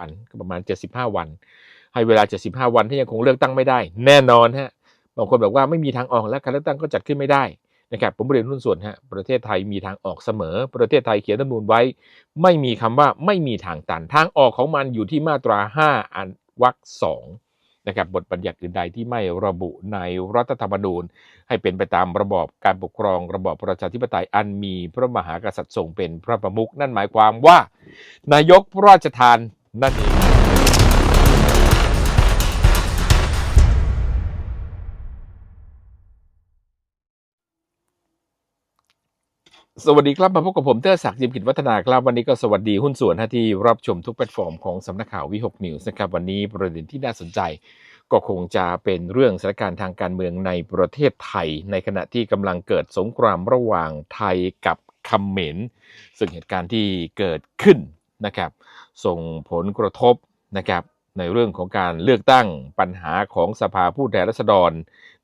วันก็ประมาณ 75 วัน ให้เวลา 75 วันที่ยังคงเลือกตั้งไม่ได้ แน่นอนฮะบางคนบอกว่าไม่มีทางออกแล้วการเลือกตั้งก็จัดขึ้นไม่ได้นะครับผมเรียนหุ้นส่วนฮะประเทศไทยมีทางออกเสมอ ประเทศไทยเขียนรัฐมนูญไว้ ไม่มีคำว่าไม่มีทางตันทางออกของมันอยู่ที่มาตรา 5อันวรรคสองนะครับบทบัญญัติอื่นใดที่ไม่ระบุในรัฐธรรมนูญ ให้เป็นไปตามระบอบการปกครองระบอบประชาธิปไตยอันมีพระมหากษัตริย์ทรงเป็นพระประมุขนั่นหมายความว่า นายกพระราชทาน นั่นเอง สวัสดีครับมาพบกับผมเตอร์ศักดิ์ยิมกิจวัฒนาครับ วันนี้ก็สวัสดีหุ้นส่วนที่รับชมทุกแพลตฟอร์มของสำนักข่าววิหกนิวส์นะครับ วันนี้ประเด็นที่น่าสนใจก็คงจะเป็นเรื่องสถานการณ์ทางการเมืองในประเทศไทย ในขณะที่กำลังเกิดสงครามระหว่างไทยกับเขมรซึ่งเหตุการณ์ที่เกิดขึ้น นะครับส่งผลกระทบนะครับในเรื่องของการเลือกตั้งปัญหาของสภาผู้แทนราษฎร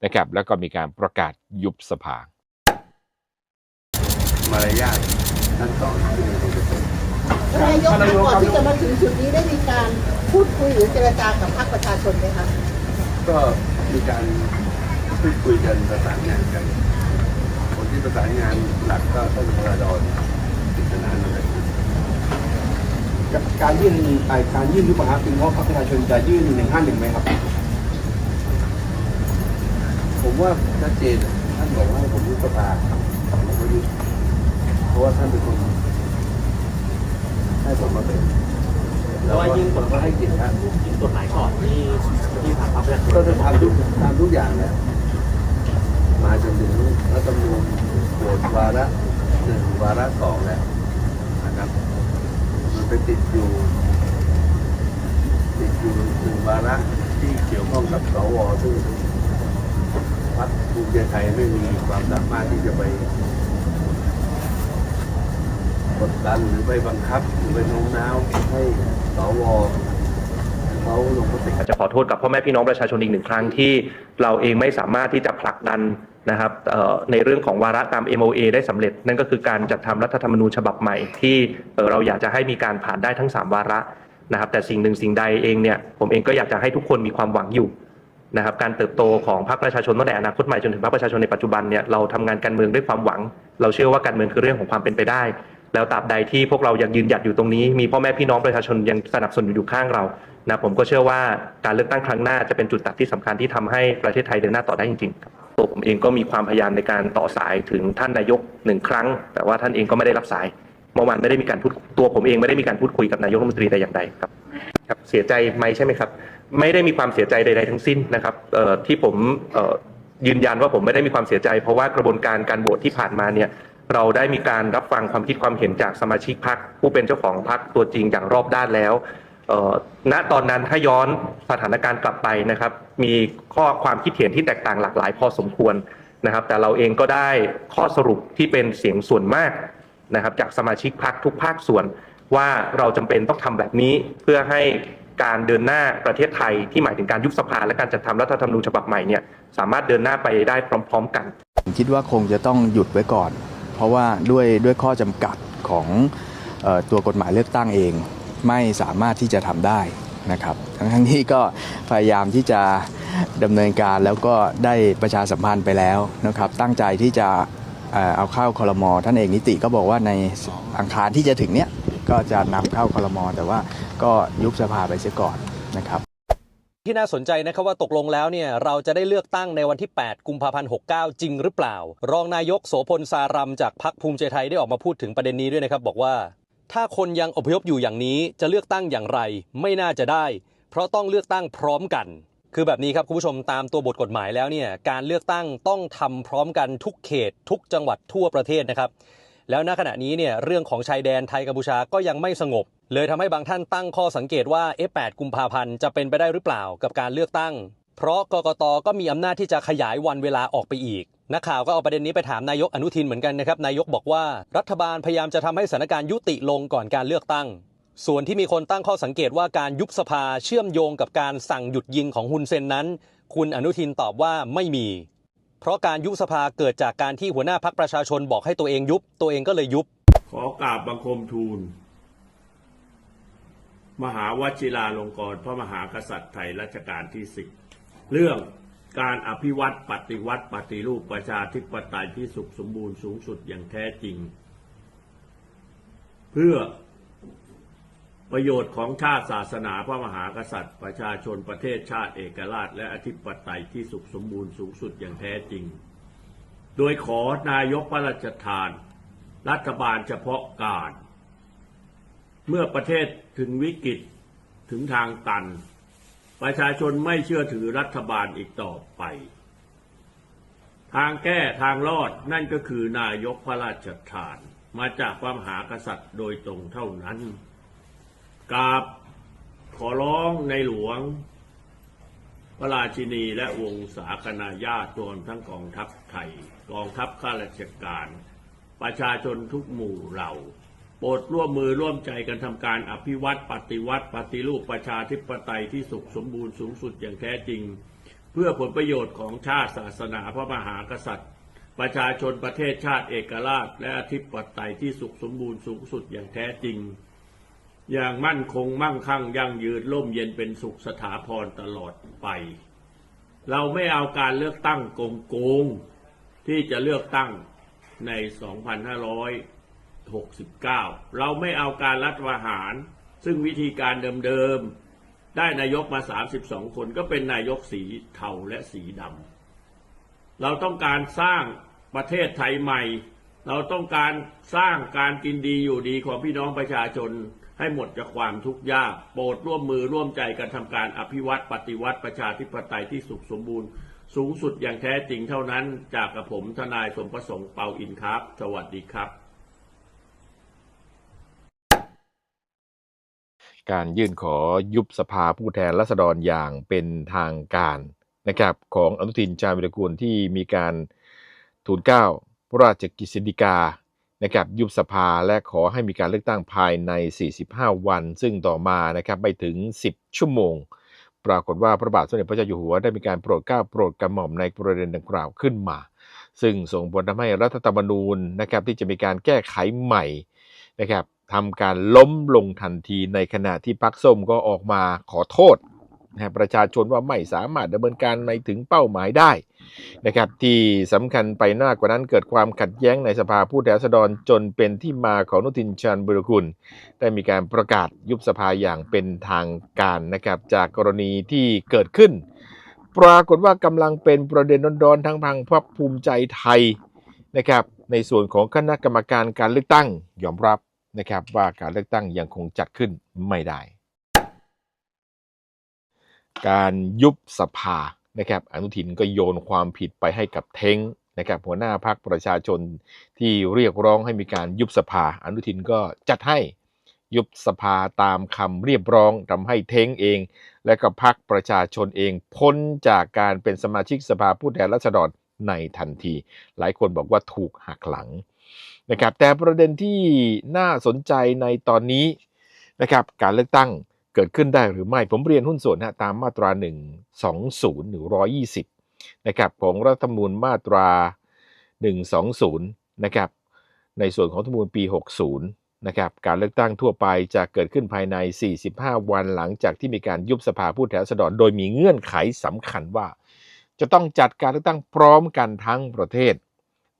นะครับแล้วก็มีการประกาศยุบสภามารยาทขั้นตอนที่เราจะเป็นนายกคะก่อนที่จะมาถึงจุดนี้ได้มีการพูดคุยหรือเจรจากับพรรคประชาชนไหมคะก็มีการพูดคุยกันประสานงานกัน คนที่ประสานงานหลักก็ต้องพราดอนติดนานอะไร การยื่นไอการยื่นยุบพักเป็นเพราะพรรคประชาชนจะยื่นหนึ่งห้าหนึ่งไหมครับ ผมว่าชัดเจนท่านบอกว่าให้ผมยุบสภาผมก็ยุบเพราะว่าท่านเป็นคนให้ผมมาเป็นแล้วก็ผมก็ให้เกียรติท่านยิงกฎหมายก่อนที่ที่ทางพรรคประชาชนก็จะทำทุกทำทุกอย่างแหละมาจนถึงรัฐธรรมนูญโหวตวาระหนึ่งวาระสองแล้วนะครับ ไปติดอยู่ ติดอยู่หนึ่งวาระที่เกี่ยวข้องกับสวซึ่งพรรคภูมิใจไทยไม่มีความสามารถที่จะไปกดดันหรือไปบังคับ หรือไปโน้มน้าวให้สวเขาลงมติอากจะขอโทษกับพ่อแม่พี่น้องประชาชนอีกหนึ่งครั้งที่เราเองไม่สามารถที่จะผลักดัน นะครับในเรื่องของวาระตาม MOA ได้สำเร็จ นั่นก็คือการจัดทำรัฐธรรมนูญฉบับใหม่ ที่เราอยากจะให้มีการผ่านได้ทั้ง 3 วาระนะครับ แต่สิ่งหนึ่งสิ่งใดเองเนี่ยผมเองก็อยากจะให้ทุกคนมีความหวังอยู่นะครับการเติบโตของพรรคประชาชนตั้งแต่อนาคตใหม่จนถึงพรรคประชาชนในปัจจุบันเนี่ยเราทำงานการเมืองด้วยความหวัง เราเชื่อว่าการเมืองคือเรื่องของความเป็นไปได้ แล้วตราบใดที่พวกเรายังยืนหยัดอยู่ตรงนี้ มีพ่อแม่พี่น้องประชาชนยังสนับสนุนอยู่ข้างเรานะผมก็เชื่อว่าการเลือกตั้งครั้งหน้าจะเป็นจุดตัดที่สำคัญที่ทำให้ประเทศไทยเดินหน้าต่อได้จริงๆครับ ตัวผมเองก็มีความพยายามในการต่อสายถึงท่านนายกหนึ่งครั้ง แต่ว่าท่านเองก็ไม่ได้รับสายเมื่อวานไม่ได้มีการพูดตัวผมเองไม่ได้มีการพูดคุยกับนายกรัฐมนตรีแต่อย่างใดครับครับเสียใจไหมใช่ไหมครับ ไม่ได้มีความเสียใจใด ๆ ทั้งสิ้นนะครับที่ผมยืนยันว่าผมไม่ได้มีความเสียใจ เพราะว่ากระบวนการการโหวตที่ผ่านมาเนี่ยเราได้มีการรับฟังความคิดความเห็นจากสมาชิกพรรคผู้เป็นเจ้าของพรรคตัวจริงอย่างรอบด้านแล้ว ณตอนนั้นถ้าย้อนสถานการณ์กลับไปนะครับ มีข้อความคิดเห็นที่แตกต่างหลากหลายพอสมควรนะครับ แต่เราเองก็ได้ข้อสรุปที่เป็นเสียงส่วนมากนะครับ จากสมาชิกพักทุกภาคส่วน ว่าเราจำเป็นต้องทำแบบนี้เพื่อให้การเดินหน้าประเทศไทยที่หมายถึงการยุบสภาและการจัดทำรัฐธรรมนูญฉบับใหม่เนี่ยสามารถเดินหน้าไปได้พร้อม ๆ กัน ผมคิดว่าคงจะต้องหยุดไว้ก่อน เพราะว่าด้วยด้วยข้อจำกัดของออตัวกฎหมายเลือกตั้งเอง ไม่สามารถที่จะทำได้นะครับทั้งทั้งที่ก็พยายามที่จะดำเนินการแล้วก็ได้ประชาสัมพันธ์ไปแล้วนะครับ ตั้งใจที่จะเอาเข้าคอรมอท่านเอกนิติก็บอกว่าในอังคารที่จะถึงเนี้ยก็จะนำเข้าคอรมอแต่ว่าก็ยุบสภาไปเสียก่อนนะครับ ที่น่าสนใจนะครับว่าตกลงแล้วเนี่ยเราจะได้เลือกตั้งในวันที่ 8 กุมภาพันธ์ 69 จริงหรือเปล่า รองนายกโสพลสารัมจากพรรคภูมิใจไทยได้ออกมาพูดถึงประเด็นนี้ด้วยนะครับ บอกว่า ถ้าคนยังอพยพอยู่อย่างนี้จะเลือกตั้งอย่างไรไม่น่าจะได้ เพราะต้องเลือกตั้งพร้อมกัน คือแบบนี้ครับคุณผู้ชมตามตัวบทกฎหมายแล้วเนี่ยการเลือกตั้งต้องทำพร้อมกันทุกเขต ทุกจังหวัดทั่วประเทศนะครับ แล้วณขณะนี้เนี่ยเรื่องของชายแดนไทยกัมพูชาก็ยังไม่สงบ เลยทำให้บางท่านตั้งข้อสังเกตว่าเอ๊ะ8กุมภาพันธ์จะเป็นไปได้หรือเปล่ากับการเลือกตั้ง เพราะกกตก็มีอำนาจที่จะขยายวันเวลาออกไปอีก นักข่าวก็เอาประเด็นนี้ไปถามนายกอนุทินเหมือนกันนะครับ นายกบอกว่ารัฐบาลพยายามจะทำให้สถานการณ์ยุติลงก่อนการเลือกตั้ง ส่วนที่มีคนตั้งข้อสังเกตว่าการยุบสภาเชื่อมโยงกับการสั่งหยุดยิงของฮุนเซนนั้น คุณอนุทินตอบว่าไม่มี เพราะการยุบสภาเกิดจากการที่หัวหน้าพักประชาชนบอกให้ตัวเองยุบ ตัวเองก็เลยยุบ ขอกราบบังคมทูล มหาวชิราลงกรณ์พระมหากษัตริย์ไทยรัชกาลที่สิบเรื่อง การอภิวัตปฏิวัติปฏิรูปประชาธิปไตยที่สุขสมบูรณ์สูงสุดอย่างแท้จริง เพื่อประโยชน์ของชาติศาสนาพระมหากษัตริย์ ประชาชนประเทศชาติเอกราช และอธิปไตยที่สุขสมบูรณ์สูงสุดอย่างแท้จริง โดยขอนายกพระราชทาน รัฐบาลเฉพาะการ เมื่อประเทศถึงวิกฤตถึงทางตัน ประชาชนไม่เชื่อถือรัฐบาลอีกต่อไป ทางแก้ทางรอดนั่นก็คือนายกพระราชทาน มาจากพระมหากษัตริย์โดยตรงเท่านั้นกราบขอร้องในหลวง พระราชินีและวงศาคณาญาติรวมทั้งกองทัพไทย กองทัพข้าราชการ ประชาชนทุกหมู่เหล่า โปรดร่วมมือร่วมใจกันทำการอภิวัตปฏิวัติปฏิรูปประชาธิปไตยที่สุขสมบูรณ์สูงสุดอย่างแท้จริง เพื่อผลประโยชน์ของชาติศาสนาพระมหากษัตริย์ ประชาชนประเทศชาติเอกราช และอธิปไตยที่สุขสมบูรณ์สูงสุดอย่างแท้จริง อย่างมั่นคงมั่งคั่งยั่งยืนร่มเย็นเป็นสุขสถาพรตลอดไป เราไม่เอาการเลือกตั้งโกงโกงๆที่จะเลือกตั้งใน 2569 เราไม่เอาการรัฐประหาร ซึ่งวิธีการเดิมๆ ได้นายกมา 32 คนก็เป็นนายกสีเทาและสีดำ เราต้องการสร้างประเทศไทยใหม่ เราต้องการสร้างการกินดีอยู่ดีของพี่น้องประชาชนให้หมดจากความทุกข์ยาก โปรดร่วมมือร่วมใจกันทำการอภิวัตปฏิวัติประชาธิปไตยที่สุขสมบูรณ์ สูงสุดอย่างแท้จริงเท่านั้น จากกับผมทนายสมประสงค์เปาอินครับ สวัสดีครับ การยื่นขอยุบสภาผู้แทนราษฎรอย่างเป็นทางการนะครับของอนุทินชาญวิรกูลที่มีการทูลเก้าพระราชกฤษฎีกานะครับยุบสภาและขอให้มีการเลือกตั้งภายใน 45 วัน ซึ่งต่อมานะครับไปถึง 10 ชั่วโมง ปรากฏว่าพระบาทสมเด็จพระเจ้าอยู่หัวได้มีการโปรดเกล้าโปรดกระหม่อมในประเด็นดังกล่าวขึ้นมา ซึ่งส่งผลทำให้รัฐธรรมนูญนะครับที่จะมีการแก้ไขใหม่นะครับ ทำการล้มลงทันทีในขณะที่พรรคส้มก็ออกมาขอโทษนะประชาชนว่าไม่สามารถดำเนินการในถึงเป้าหมายได้นะครับที่สำคัญไปหน้ากว่านั้นเกิดความขัดแย้งในสภาผู้แทนราษฎรจนเป็นที่มาของนุทินชาญบุรกุลได้มีการประกาศยุบสภาอย่างเป็นทางการนะครับจากกรณีที่เกิดขึ้น ปรากฏว่ากำลังเป็นประเด็นร้อนๆทั้งพังพรรคภูมิใจไทยนะครับในส่วนของคณะกรรมการการเลือกตั้งยอมรับ นะครับว่าการเลือกตั้งยังคงจัดขึ้นไม่ได้ การยุบสภานะครับอนุทินก็โยนความผิดไปให้กับเท้งนะครับหัวหน้าพรรคประชาชนที่เรียกร้องให้มีการยุบสภา อนุทินก็จัดให้ยุบสภาตามคำเรียกร้องทำให้เท้งเอง และก็พรรคประชาชนเองพ้นจากการเป็นสมาชิกสภาผู้แทนราษฎรในทันที หลายคนบอกว่าถูกหักหลัง นะครับแต่ประเด็นที่น่าสนใจในตอนนี้นะครับการเลือกตั้งเกิดขึ้นได้หรือไม่ผมเรียนหุ้นส่วนนะตามมาตรา 120หรือ120นะครับของรัฐธรรมนูญมาตรา 120นะครับในส่วนของรัฐธรรมนูญปี 60นะครับการเลือกตั้งทั่วไปจะเกิดขึ้นภายใน 45 วันหลังจากที่มีการยุบสภาผู้แทนราษฎรโดยมีเงื่อนไขสำคัญว่า จะต้องจัดการเลือกตั้งพร้อมกันทั้งประเทศ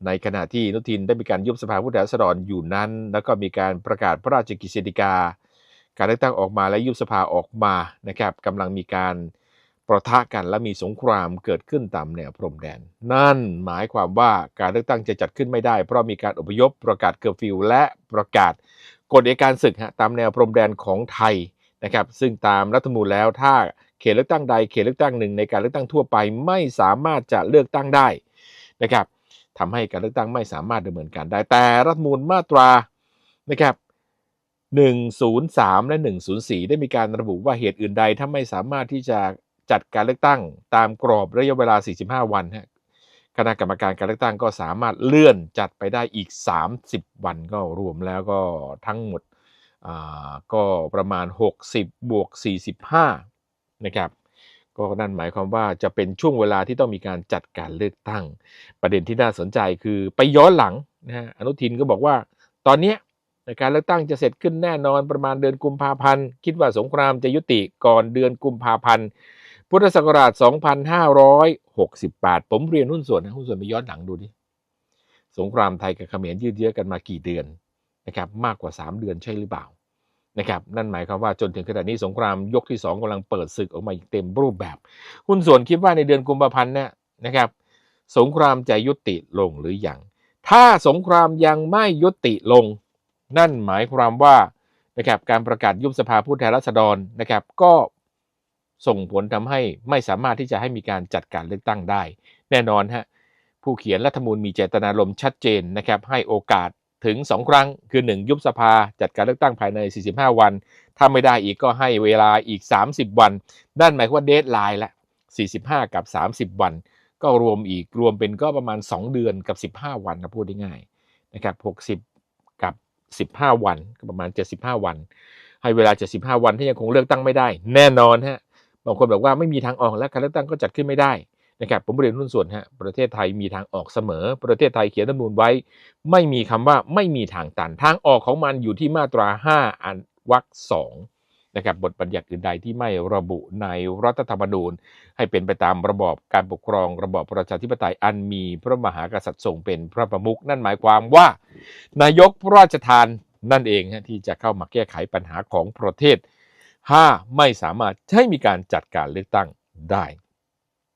ในขณะที่นุทินได้มีการยุบสภาผู้แทนราษฎรอยู่นั้น แล้วก็มีการประกาศพระราชกฤษฎีกา การเลือกตั้งออกมาและยุบสภาออกมานะครับกำลังมีการประทะกันและมีสงครามเกิดขึ้นตามแนวพรมแดน นั่นหมายความว่าการเลือกตั้งจะจัดขึ้นไม่ได้ เพราะมีการอพยพประกาศเคอร์ฟิวและประกาศกฎอัยการศึกฮะตามแนวพรมแดนของไทยนะครับซึ่งตามรัฐธรรมนูญแล้วถ้าเขตเลือกตั้งใดเขตเลือกตั้งหนึ่งในการเลือกตั้งทั่วไปไม่สามารถจะเลือกตั้งได้นะครับ ทำให้การเลือกตั้งไม่สามารถดำเนินการได้ แต่รัฐมนูญมาตรานะครับ103 และ 104 ได้มีการระบุว่าเหตุอื่นใดถ้าไม่สามารถที่จะจัดการเลือกตั้งตามกรอบระยะเวลา 45 วันฮะคณะกรรมการการเลือกตั้งก็สามารถเลื่อนจัดไปได้อีก 30 วันก็รวมแล้วก็ทั้งหมดอ่าก็ประมาณ 60 บวก 45 นะครับ ก็นั่นหมายความว่าจะเป็นช่วงเวลาที่ต้องมีการจัดการเลือกตั้ง ประเด็นที่น่าสนใจคือไปย้อนหลังนะฮะอนุทินก็บอกว่า ตอนเนี้ยการเลือกตั้งจะเสร็จขึ้นแน่นอนประมาณเดือนกุมภาพันธ์คิดว่าสงครามจะยุติก่อนเดือนกุมภาพันธ์พุทธศักราช 2568 ผมเรียนหุ้นส่วนนะหุ้นส่วนไปย้อนหลังดูดิสงครามไทยกับเขมรยืดเยื้อกันมากี่เดือนนะครับมากกว่า 3 เดือนใช่หรือเปล่า นะครับนั่นหมายความว่าจนถึงขณะนี้สงครามยกที่ 2กำลังเปิดศึกออกมาอย่างเต็มรูปแบบ หุ้นส่วนคิดว่าในเดือนกุมภาพันธ์เนี่ยนะครับสงครามจะยุติลงหรือยังถ้าสงครามยังไม่ยุติลง นั่นหมายความว่านะครับการประกาศยุบสภาผู้แทนราษฎรนะครับก็ส่งผลทำให้ไม่สามารถที่จะให้มีการจัดการเลือกตั้งได้ แน่นอนฮะผู้เขียนรัฐมนูญมีเจตนารมณ์ชัดเจนนะครับให้โอกาส ถึง 2 ครั้ง คือ 1 ยุบสภาจัดการเลือกตั้งภายใน 45 วัน ถ้าไม่ได้อีกก็ให้เวลาอีก 30 วัน นั่นหมายความว่าเดทไลน์ละ 45 กับ 30 วัน ก็รวมอีกรวมเป็นก็ประมาณ 2 เดือนกับ 15 วันนะพูดง่ายๆนะครับ60 กับ 15 วันก็ประมาณ 75 วัน ให้เวลา 75 วันที่ยังคงเลือกตั้งไม่ได้ แน่นอนฮะบางคนบอกว่าไม่มีทางออกและการเลือกตั้งก็จัดขึ้นไม่ได้ นะครับผมเรียนหุ้นส่วนฮะประเทศไทยมีทางออกเสมอ ประเทศไทยเขียนรัฐธรรมนูญไว้ ไม่มีคำว่าไม่มีทางตันทางออกของมันอยู่ที่มาตรา 5 อันวรรคสองนะครับบทบัญญัติอื่นใดที่ไม่ระบุในรัฐธรรมนูญ ให้เป็นไปตามระบอบการปกครองระบอบประชาธิปไตยอันมีพระมหากษัตริย์ทรงเป็นพระประมุขนั่นหมายความว่า นายกพระราชทานนั่นเองฮะที่จะเข้ามาแก้ไขปัญหาของประเทศ 5 ไม่สามารถให้มีการจัดการเลือกตั้งได้